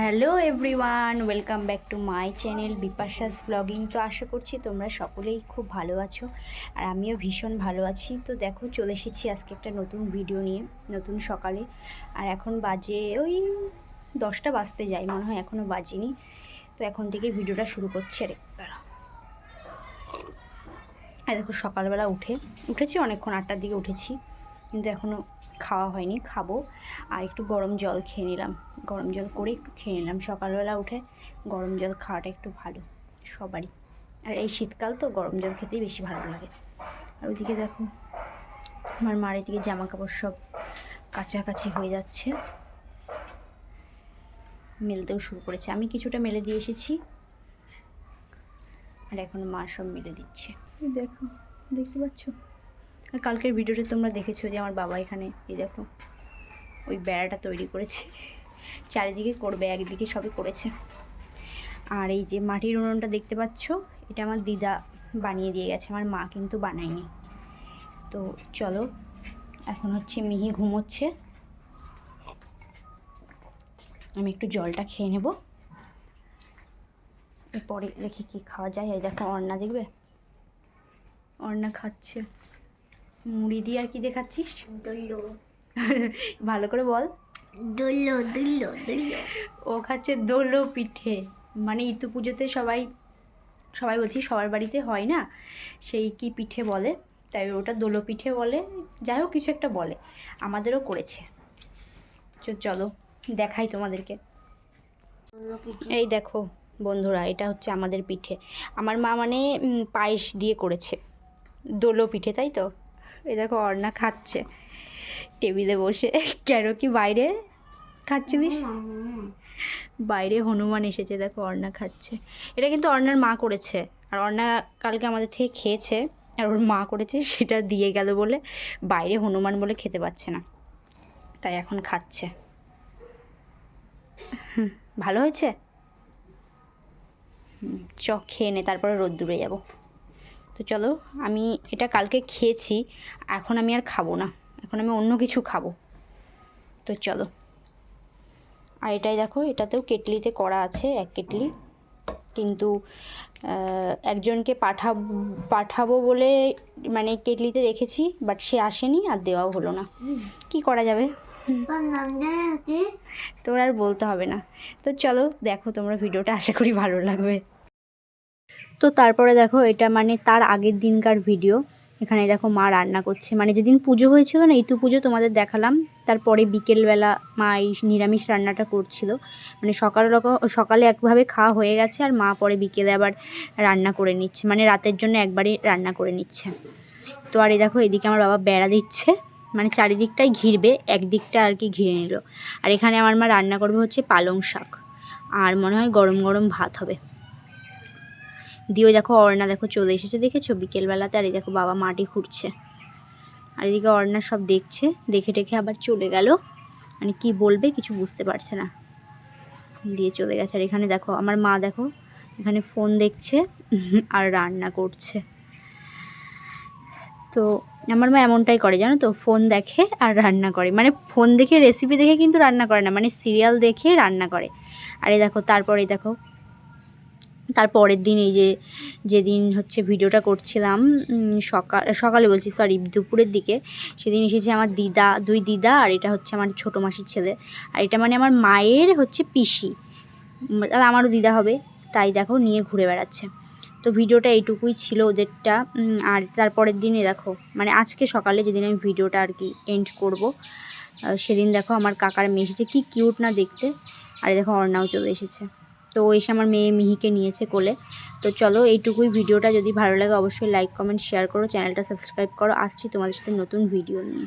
Hello everyone, welcome back to my channel Bipasha's blogging. তো আশা করছি তোমরা সকলেই খুব ভালো আছো আর আমিও ভীষণ ভালো আছি। তো দেখো, চলে এসেছি আজকে একটা নতুন ভিডিও নিয়ে, নতুন সকালে। আর এখন বাজে ওই দশটা বাজতে যাই মনে হয় এখনও বাজিনি। তো এখন থেকে ভিডিওটা শুরু করছে রে আর দেখো, সকালবেলা উঠে, উঠেছি, অনেকক্ষণ আটটার দিকে উঠেছি। কিন্তু এখনও খাওয়া হয়নি, খাব। আর একটু গরম জল খেয়ে নিলাম। গরম জল করে একটু খেয়ে নিলাম। সকালবেলা উঠে গরম জল খাওয়াটা একটু ভালো সবারই। আর এই শীতকাল তো গরম জল খেতেই বেশি ভালো লাগে। আর ওইদিকে দেখো, আমার মার এদিকে জামা কাপড় সব কাছাকাছি হয়ে যাচ্ছে। মেলতেও শুরু করেছে। আমি কিছুটা মেলে দিয়ে এসেছি। আর এখন মা সব মেলে দিচ্ছে। দেখো, দেখতে পাচ্ছ? কালকের ভিডিওতে তোমরা দেখেছ যে আমার বাবা এখানে, এই দেখো, ওই বেড়াটা তৈরি করেছে। চারিদিকে করবে, একদিকে সবই করেছে। আর এই যে মাটির উনুনটা দেখতে পাচ্ছ, এটা আমার দিদা বানিয়ে দিয়ে গেছে, আমার মা কিন্তু বানায়নি। তো চলো, এখন হচ্ছে মিহি ঘুমোচ্ছে। আমি একটু জলটা খেয়ে নেব। এরপরে দেখি কি খাওয়া যায়। এই দেখো, অর্ণা দেখবে? অর্ণা খাচ্ছে। মুড়ি দিয়ে আর কি দেখাচ্ছিস? ভালো করে বল। দুল্লো দুল্লো দুল্লো। ও খাচ্ছে দোলো পিঠে। মানে ইতু পুজোতে সবাই সবাই বলছি সবার বাড়িতে হয় না? সেই কি পিঠে বলে? তাই ওটা দোলো পিঠে বলে। যাই হোক কিছু একটা বলে। আমাদেরও করেছে। চলো দেখাই তোমাদেরকে। এই দেখো বন্ধুরা এটা হচ্ছে আমাদের পিঠে। আমার মা মানে পায়েস দিয়ে করেছে। দোলো পিঠে তাই তো? এই দেখো অর্ণা খাচ্ছে। টেবিলে বসে। কেন কি বাইরে খাচ্ছিলিস? বাইরে হনুমান এসেছে দেখো অর্ণা খাচ্ছে। এটা কিন্তু অর্ণার মা করেছে। আর অর্ণা কালকে আমাদের থেকে খেয়েছে। আর ওর মা করেছে সেটা দিয়ে গেল বলে বাইরে হনুমান বলে খেতে পাচ্ছে না। তাই এখন খাচ্ছে। ভালো হয়েছে? চ খেয়ে নে তারপরে রোদ্দুরে যাব। তো চলো আমি এটা কালকে খেয়েছি এখন আমি আর খাব না। এখন আমি অন্য কিছু খাব। তো চলো। আর এটাই দেখো এটাতেও কেটলিতে করা আছে এক কেটলি। কিন্তু একজনকে পাঠাব পাঠাবো বলে মানে কেটলিতে রেখেছি বাট সে আসেনি আর দেওয়াও হলো না। কি করা যাবে? তোর আর বলতে হবে না। তো চলো দেখো তোমরা ভিডিওটা আশা করি ভালো লাগবে। তো তারপরে দেখো এটা মানে তার আগের দিনকার ভিডিও এখানে দেখো মা রান্না করছে। মানে যেদিন পুজো হয়েছিল না, ইতু পুজো তোমাদের দেখালাম। তারপরে বিকেলবেলা মা এই নিরামিষ রান্নাটা করছিল। মানে সকাল সকালে একভাবে খাওয়া হয়ে গেছে আর মা পরে বিকেলে আবার রান্না করে নিচ্ছে। মানে রাতের জন্য একবারই রান্না করে নিচ্ছে। তো আর এই দেখো, এদিকে আমার বাবা বেড়া দিচ্ছে। মানে চারিদিকটাই ঘিরবে, একদিকটা আর কি ঘিরে নিল। আর এখানে আমার মা রান্না করবে হচ্ছে পালং শাক। আর মনে হয় গরম গরম ভাত হবে। দিয়ে দেখো, অর্ণা দেখো চলে এসেছে, দেখেছ? বিকেলবেলাতে আর এই দেখো বাবা মাটি খুঁড়ছে। আর এদিকে অর্ণা সব দেখছে, দেখে টেখে আবার চলে গেল। মানে কি বলবে কিছু বুঝতে পারছে না। দিয়ে চলে গেছে। আর এখানে দেখো, আমার মা দেখো, এখানে ফোন দেখছে, আর রান্না করছে। তো আমার মা এমনটাই করে, জানো তো? ফোন দেখে আর রান্না করে। মানে ফোন দেখে রেসিপি দেখে কিন্তু রান্না করে না মানে সিরিয়াল দেখে রান্না করে। আর এই দেখো, তারপরে দেখো তারপরের দিন এই যে, যেদিন হচ্ছে ভিডিওটা করছিলাম সকাল সকালে বলছি সরি দুপুরের দিকে, সেদিন এসেছে আমার দিদা, দুই দিদা, আর এটা হচ্ছে আমার ছোটো মাসির ছেলে, আর এটা মানে আমার মায়ের হচ্ছে পিসি। আমারও দিদা হবে, তাই দেখো নিয়ে ঘুরে বেড়াচ্ছে। তো ভিডিওটা এইটুকুই ছিল ওদেরটা আর তারপরের দিনে দেখো মানে আজকে সকালে যেদিন আমি ভিডিওটা আর কি এন্ড করব সেদিন দেখো আমার কাকার মেয়ে এসেছে, কী কিউট না দেখতে, আর দেখো অর্ণাও চলে এসেছে। তো এসে আমার মেয়ে মিহিকে নিয়েছে কোলে। তো চলো এইটুকুই ভিডিওটা। যদি ভালো লাগে অবশ্যই লাইক কমেন্ট শেয়ার করো। চ্যানেলটা সাবস্ক্রাইব করো। আসছি তোমাদের সাথে নতুন ভিডিও নিয়ে।